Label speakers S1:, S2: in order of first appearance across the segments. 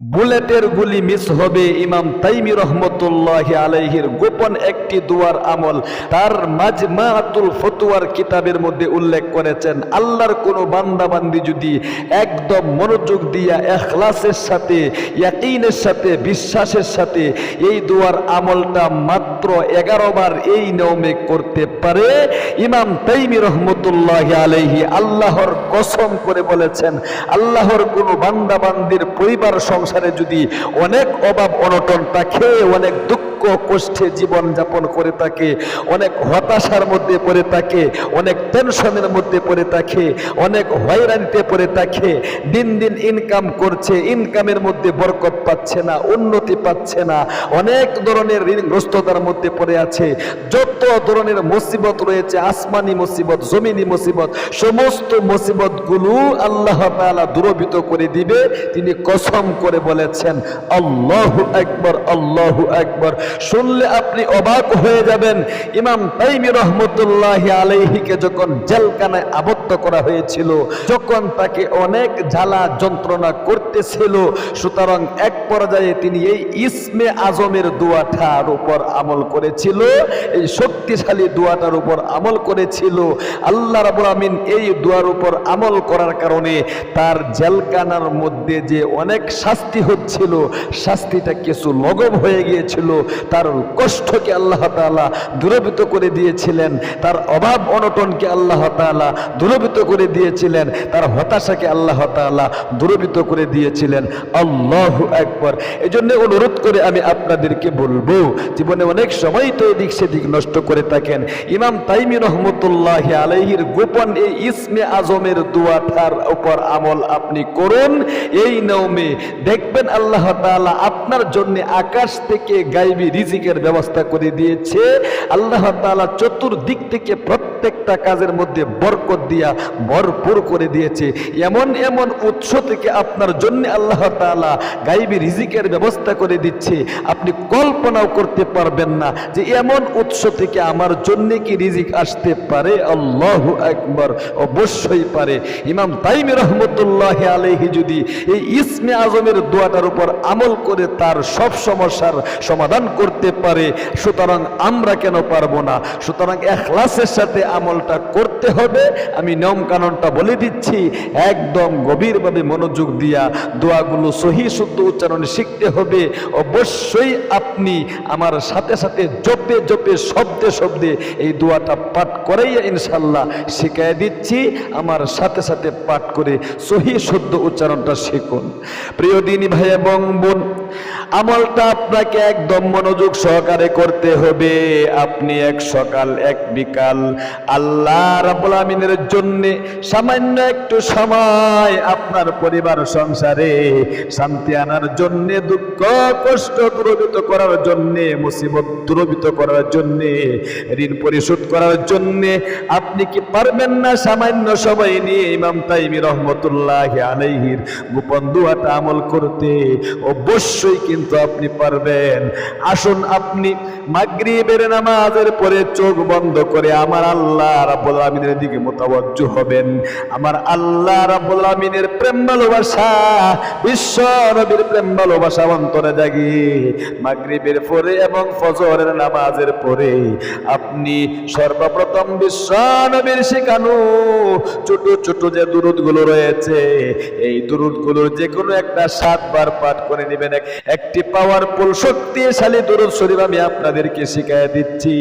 S1: বুলেটের গুলি মিস হবে ইমাম তাইমি রহমতুল্লাহ আলাইহির গোপন একটি দুয়ার আমল। তার মাজমাতুল ফতুয়ার কিতাবের মধ্যে উল্লেখ করেছেন, আল্লাহর কোনো বান্দাবান্দি যদি একদম মনোযোগ দিয়া এখলাসের সাথে, ইয়াকিনের সাথে, বিশ্বাসের সাথে এই দুয়ার আমলটা মাত্র এগারো বার এই নিয়মে করতে পারে, ইমাম তাইমি রহমতুল্লাহ আলাইহি আল্লাহর কসম করে বলেছেন, আল্লাহর কোনো বান্দাবান্দির পরিবার সংসারে যদি অনেক অভাব অনটন থাকে অনেক দুঃখ কষ্টে জীবন যাপন করে থাকে, অনেক হতাশার মধ্যে পড়ে থাকে, অনেক টেনশনের মধ্যে পড়ে থাকে, অনেক হয়রানিতে পড়ে থাকে, দিন দিন ইনকাম করছে ইনকামের মধ্যে বরকত পাচ্ছে না, উন্নতি পাচ্ছে না, অনেক ধরনের ঋণগ্রস্ততার মধ্যে পড়ে আছে, যত ধরনের মুসিবত রয়েছে, আসমানি মুসিবত, জমিনি মুসিবত, সমস্ত মুসিবতগুলো আল্লাহ তাআলা দূরভীত করে দিবে, তিনি কসম করে বলেছেন, আল্লাহু আকবার আল্লাহু আকবার। শুনলে আপনি অবাক হয়ে যাবেন। ইমাম তাইমি রহমতুল্লাহ আলাইহিকে যখন জেলখানায় আবদ্ধ করা হয়েছিল, যখন তাকে অনেক জ্বালা যন্ত্রণা করতেছিল, সুতরাং এক পর্যায়ে তিনি এই ইসমে আজমের দোয়াটার উপর আমল করেছিল, এই শক্তিশালী দোয়াটার উপর আমল করেছিল। আল্লাহ রাবুল আমিন এই দোয়ার উপর আমল করার কারণে তার জেলকানার মধ্যে যে অনেক শাস্তি হচ্ছিল, শাস্তিটা কিছু লঘব হয়ে গিয়েছিল। তার কষ্টকে আল্লাহ তাআলা দূরভূত করে দিয়েছিলেন, তার অভাব অনটনকে আল্লাহ তাআলা দূরভূত করে দিয়েছিলেন, তার হতাশাকে আল্লাহ তাআলা দূরভূত করে দিয়েছিলেন। আল্লাহ একবার এই জন্য অনুরোধ করে আমি আপনাদেরকে বলব, জীবনে অনেক সময় তো এদিক সেদিক নষ্ট করে থাকেন। ইমাম তাইমি রহমতুল্লাহ আলাইহির গোপন এই ইসমে আজমের দুয়াটার উপর আমল আপনি করুন, এই নিয়মে দেখবেন আল্লাহ তাআলা আপনার জন্য আকাশ থেকে গাইবি রিজিকের ব্যবস্থা করে দিয়েছে। আল্লাহ তাআলা চতুর্দিক থেকে প্রত্যেকটা কাজের মধ্যে বরকত দিয়া ভরপুর করে দিয়েছে। এমন এমন উৎস থেকে আপনার জন্য আল্লাহ তাআলা গাইবি রিজিকের ব্যবস্থা করে দিচ্ছে। আপনি কল্পনাও করতে পারবেন না যে এমন উৎস থেকে আমার জন্য কি রিজিক আসতে পারে। আল্লাহ একবার অবশ্যই পারে। ইমাম তাইমি রহমতুল্লাহ আলাইহি যদি এই ইসমে আজমের দোয়াটার উপর আমল করে তার সব সমস্যার সমাধান করতে পারে, সুতরাং আমরা কেন পারব না? সুতরাং এখলাসের সাথে আমলটা করতে হবে। আমি নিয়ম কানুনটা বলে দিচ্ছি, একদম গভীরভাবে মনোযোগ দিয়া দোয়াগুলো সহি, শুদ্ধ উচ্চারণে শিখতে হবে। অবশ্যই আপনি আমার সাথে সাথে জপে জপে, শব্দে শব্দে এই দোয়াটা পাঠ করেই ইনশাল্লাহ শিখাই দিচ্ছি। আমার সাথে সাথে পাঠ করে সহি, শুদ্ধ উচ্চারণটা শিখুন। প্রিয় দিনী ভাই এবং বোন আমলটা আপনাকে একদম মনোযোগ সহকারে করতে হবে। আপনি এক সকাল, এক বিকাল আল্লাহ রাব্বুল আমিনের জন্য সামান্য একটু সময় আপনার পরিবার সংসারে শান্তি আনার জন্য, দুঃখ, কষ্ট দূরবিত করার জন্য, মুসিবত দূরবিত করার জন্য, ঋণ পরিশোধ করার জন্য আপনি কি পারবেন না? সামান্য সময় নিয়ে ইমাম তাইমি রহমতুল্লাহ আলাইহির গোপন দুয়াটা আমল করতে। অবশ্যই কিন্তু আপনি পারবেন। আসুন আপনি মাগরিবের নামাজের পরে চোখ বন্ধ করে আমার আল্লাহ রাব্বুল আমিনের দিকে মোতাবজ্জ হবেন। আমার আল্লাহ রাব্বুল আমিনের প্রেম ভালোবাসা, বিশ্ব নবীর প্রেম ভালোবাসা অন্তরে জাগি মাগরিবের পরে এবং ফজরের নামাজের পরে আপনি সর্বপ্রথম বিশ্ব নবীর শেখানো ছোট ছোট যে দুরুদগুলো রয়েছে, এই দুরুদগুলোর যে কোনো একটা সাতবার পাঠ করে নেবেন। এক- একটি পাওয়ারফুল শক্তিশালী, দুরুদ শরীফ আমি আপনাদেরকে শিখাই দিচ্ছি।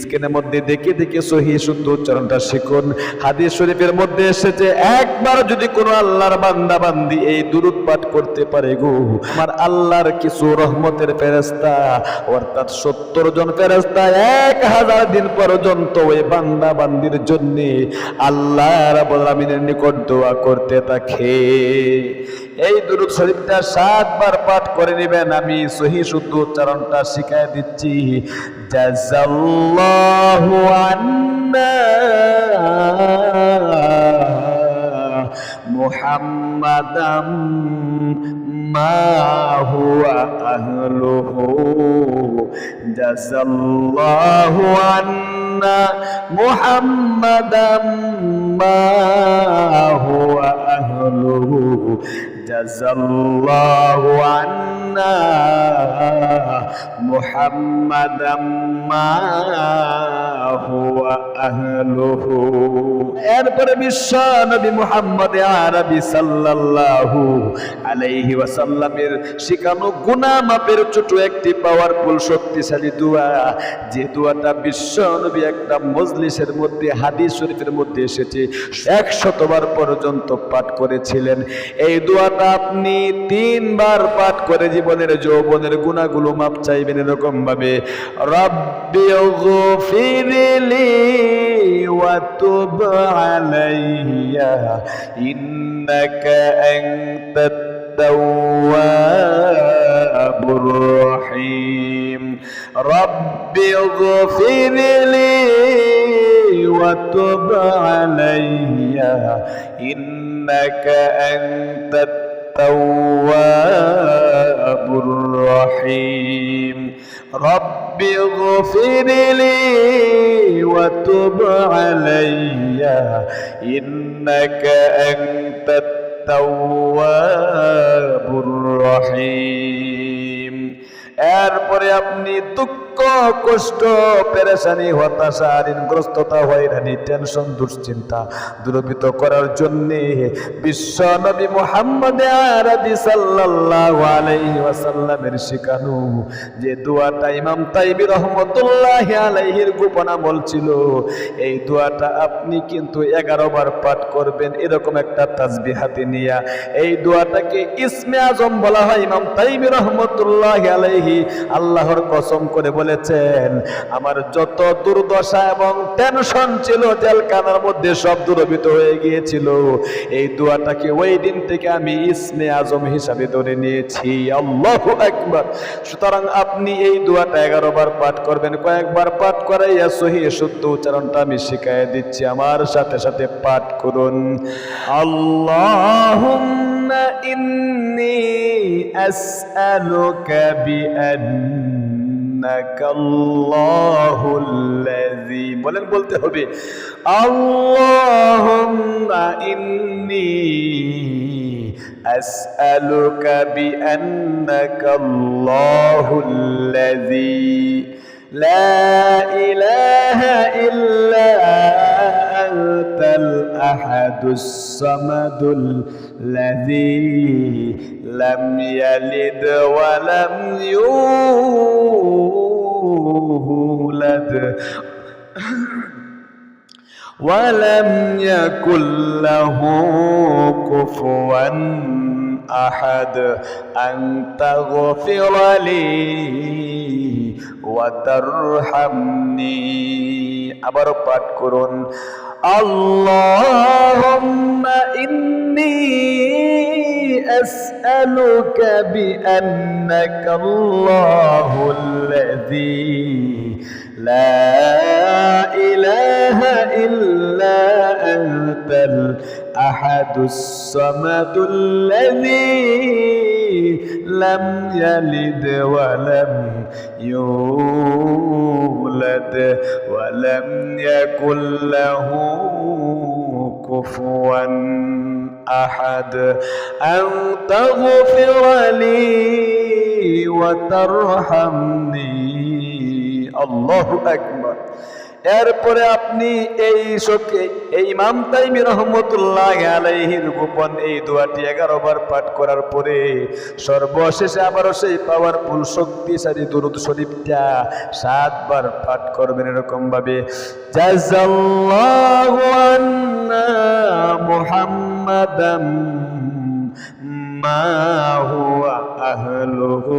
S1: স্ক্রিনের মধ্যে দেখে দেখে সহি, শুদ্ধ উচ্চারণটা শিখুন। হাদিস শরীফের মধ্যে এসেছে, একবার যদি কোনো আল্লাহর বান্দা বান্দি এই দুরুদ পাঠ করতে পারে গো, আমার আল্লাহর কিছু রহমতের ফেরেস্তা অর্থাৎ সত্তর জন ফেরেস্তা এক হাজার দিন পর্যন্ত ওই বান্দা বান্দির জন্য আল্লাহ আমিনের নিকট দোয়া করতে থাকে। এই দুরুদ শরীফটা সাতবার পাঠ করে নেবেন আমি সহি শুদ্ধ উচ্চারণটা শিখাই দিচ্ছি। জাযাল্লাহু আন্না মুহাম্মাদাম মা হুয়া আহলুহু। জাযাল্লাহু আন্না মুহাম্মাদাম মা হুয়া আহলুহু। জাযাল্লাহু আন্না মুহাম্মাদাম মা হুয়া আহলুহু। এরপরে বিশ্ব নবী মুহাম্মদ আরবি সাল্লাল্লাহু আলাইহি ওয়াসাল্লামের শিখানো গুনাহ মাপের ছোট একটি পাওয়ারফুল শক্তিশালী দোয়া। যে দোয়াটা বিশ্ব নবী একটা মজলিসের মধ্যে, হাদিস শরীফের মধ্যে এসেছে, একশতবার পর্যন্ত পাঠ করেছিলেন। এই দোয়াটা আপনি তিনবার পাঠ করে জীবনের যৌবনের গুণাগুলো মাপ চাইবেন এরকম ভাবে রব্বিগফিরলি ওয়া তুব আলাইয়া, ইন্নাকা আনতাত তাওয়াবুর রহিম। রব্বিগফিরলি ওয়া তুব আলাইয়া, ইন্নাকা আনতাত التواب الرحيم رب اغفر لي وتب علي إنك أنت التواب الرحيم এরপরে আপনি দুঃখ কষ্ট, পেরেশানি, হতাশা, ঋণগ্রস্ততা, হয়রানি, টেনশন, দুশ্চিন্তা দূরীভূত করার জন্য বিশ্ব নবী মোহাম্মদ আরবি সাল্লাল্লাহু আলাইহি ওয়াসাল্লামের যে দোয়াটা ইমাম তাইবি রহমতুল্লাহ আলাইহির গোপন আমল ছিল, এই দোয়াটা আপনি কিন্তু এগারো বার পাঠ করবেন, এরকম একটা তাজবি হাতে নিয়া। এই দোয়াটাকে ইসমে আজম বলা হয় ইমাম তাইবি রহমতুল্লাহ আলাইহি আল্লাহর কসম করে বলেছেন আমার যত দুর্দশা এবং টেনশন ছিল জেলখানার মধ্যে সব দূরবিত হয়ে গিয়েছিল এই দোয়াটাকে ওই দিন থেকে আমি ইসমে আজম হিসাবে ধরে নিয়েছি আল্লাহ একবার সুতরাং আপনি এই দোয়াটা এগারো বার পাঠ করবেন কয়েকবার পাঠ করাইয়া সহি শুদ্ধ উচ্চারণটা আমি শিখাই দিচ্ছি আমার সাথে সাথে পাঠ করুন আল্লাহ إني أسألك بأنك الله الذي বলেন বলতে হবে اللهم إني أسألك بأنك الله الذي لا إله الأحد الصمد الذي لم يلد ولم يولد. ولم يكن له كفوا أحد. أن تغفر لي وترحمني. أبر كُرُونَ اللهم إني أسألك بأنك الله الذي لا إله إلا أنت الأحد الصمد الذي لم يلد ولم يولد ولم يكن له كفوا أحد. أن تغفر لي وترحمني. الله أكبر. এরপরে আপনি এই শোকে, এই ইমাম তাইমি রহমতুল্লাহ আলহির গোপন এই দোয়াটি এগারো বার পাঠ করার পরে সর্বশেষে আবারও সেই পাওয়ারফুল শক্তিশালী দুরুদ শরীফটা সাতবার পাঠ করবেন এরকমভাবে মোহাম্মদম মা হুয়া আহলুহু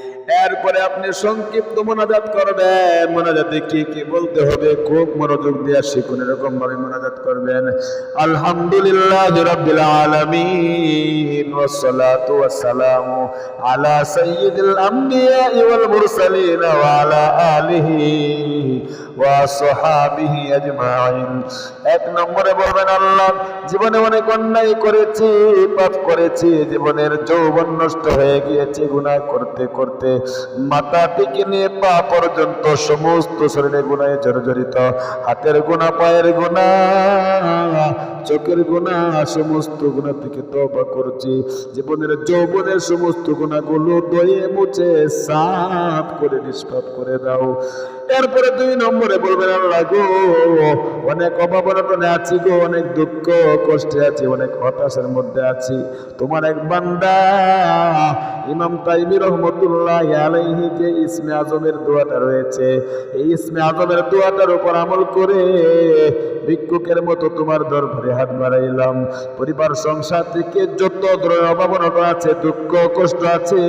S1: এরপরে আপনি সংক্ষিপ্ত মোনাজাত করবেন। মোনাজাতে কি কি বলতে হবে? খুব মনোযোগ দিয়ে শিখুন এরকম ভাবে মোনাজাত করবেন। আলহামদুলিল্লাহ রাব্বিল আলামিন, ওয়াসসালাতু ওয়াসসালামু আলা সাইয়্যিদিল আমবিয়া ওয়াল মুরসালিন ওয়া আলা আলিহি।
S2: ওয়াসহাবিহি আজমাইন। এক নম্বরে বলবেন, আল্লাহ জীবনে অনেক অন্যায় করেছি, পাপ করেছি, জীবনের যৌবন নষ্ট হয়ে গিয়েছে, গুনাহ করতে করতে। মাথা থেকে নিয়ে পা পর্যন্ত সমস্ত শরীরে গুনায় জর্জরিত। হাতের গুণা পায়ের গুণা চোখের গুণা সমস্ত গুণা থেকে তবা করছি। জীবনের যৌবনের সমস্ত গুণাগুলো দয়ে মুছে সাফ করে নিষ্পাপ করে দাও। এরপরে দুই নম্বরে বলবেন, আল্লাহ গো, অনেক অভাব, অনটনে আছি গো, অনেক দুঃখ, কষ্টে আছি, অনেক হতাশার মধ্যে আছি। তোমার এক বান্দা, ইমাম তাইমি রহমতুল্লাহ আলাইহি যে ইসমে আজমের দোয়াটা রয়েছে। এই ইসমে আজমের দোয়াটার উপর আমল করে ভিক্ষুকের মতো তোমার দরবারে হাত বাড়াইলাম। পরিবার, সংসার থেকে যত ধরনের অভাব, অনটন আছে, দুঃখ, কষ্ট আছে,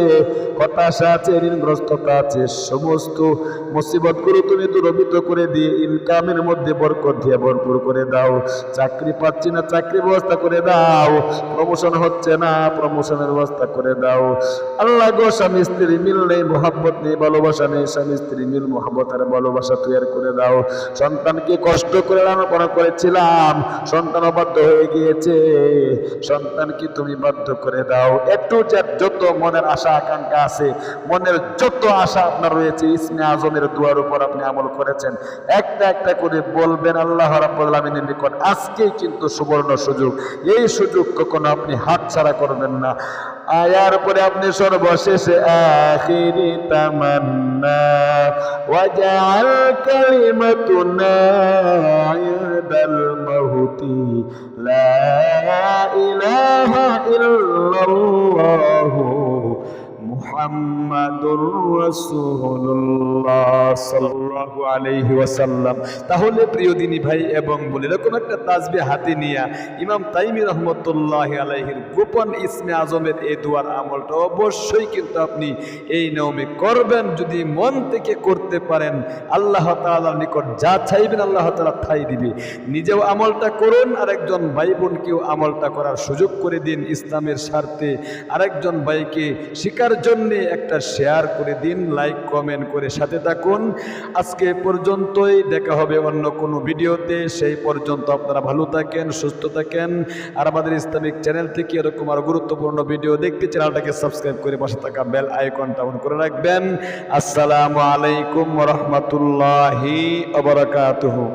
S2: হতাশা আছে, ঋণগ্রস্ততা আছে, সমস্ত মুসিবত গুলো তুমি দূরবিত করে দিয়ে ইনকামের মধ্যে বরকত দিয়ে ভরপুর করে দাও। চাকরি পাচ্ছি না, চাকরি ব্যবস্থা করে দাও। প্রমোশন হচ্ছে না প্রমোশনের ব্যবস্থা করে দাও। আল্লাহ গো, স্বামী স্ত্রী মিল নেই মোহাব্বত নেই, ভালোবাসা নেই। স্বামী স্ত্রী মিল, মোহাব্বত আর ভালোবাসা তৈরি করে দাও। সন্তানকে কষ্ট করে লালন করেছিলাম, সন্তান অবাধ্য হয়ে গিয়েছে। সন্তানকে তুমি বাধ্য করে দাও। একটু যত মনের আশা, আকাঙ্ক্ষা আছে, মনের যত আশা আপনার রয়েছে, ইসমে আজমের দুয়ার উপর আপনি আমল করেছেন, একটা একটা করে বলবেন আল্লাহ রাব্বুল আলামিনের নিকট, আজকেই কিন্তু সুবর্ণ সুযোগ। এই সুযোগ কখনো আপনি হাতছাড়া করবেন না। আয়ার পরে আপনি সর্বশেষে, আখিরি তামান্না, ওয়াজআল কালিমাতুনা ইনদাল লা ইলাহা ইল্লাল্লাহু মুহাম্মাদুর রাসূলুল্লাহ সাল্লাল্লাহু আলাইহি ওয়াসাল্লাম। তাহলে প্রিয় দিনী ভাই এবং বলে এরকম একটা তাজবি হাতে নিয়া ইমাম তাইমি রহমতুল্লাহ আলাইহির গোপন ইসমে আজমের এই দুয়ার আমলটা অবশ্যই কিন্তু আপনি এই নিয়মে করবেন। যদি মন থেকে করতে পারেন, আল্লাহ তাআলার নিকট যা চাইবেন আল্লাহ তাআলা ঠাই দিবে। নিজেও আমলটা করুন, আরেকজন ভাই বোনকেও আমলটা করার সুযোগ করে দিন ইসলামের স্বার্থে। আরেকজন ভাইকে শিকার জন্যে একটা শেয়ার করে দিন লাইক কমেন্ট করে সাথে থাকুন। আজকে পর্যন্তই, দেখা হবে অন্য কোনো ভিডিওতে। সেই পর্যন্ত আপনারা ভালো থাকেন, সুস্থ থাকেন। আর আমাদের ইসলামিক চ্যানেল থেকে এরকম আরও গুরুত্বপূর্ণ ভিডিও দেখতে চ্যানেলটাকে সাবস্ক্রাইব করে পাশে থাকা বেল আইকনটা অন করে রাখবেন। আসসালামু আলাইকুম রহমতুল্লাহি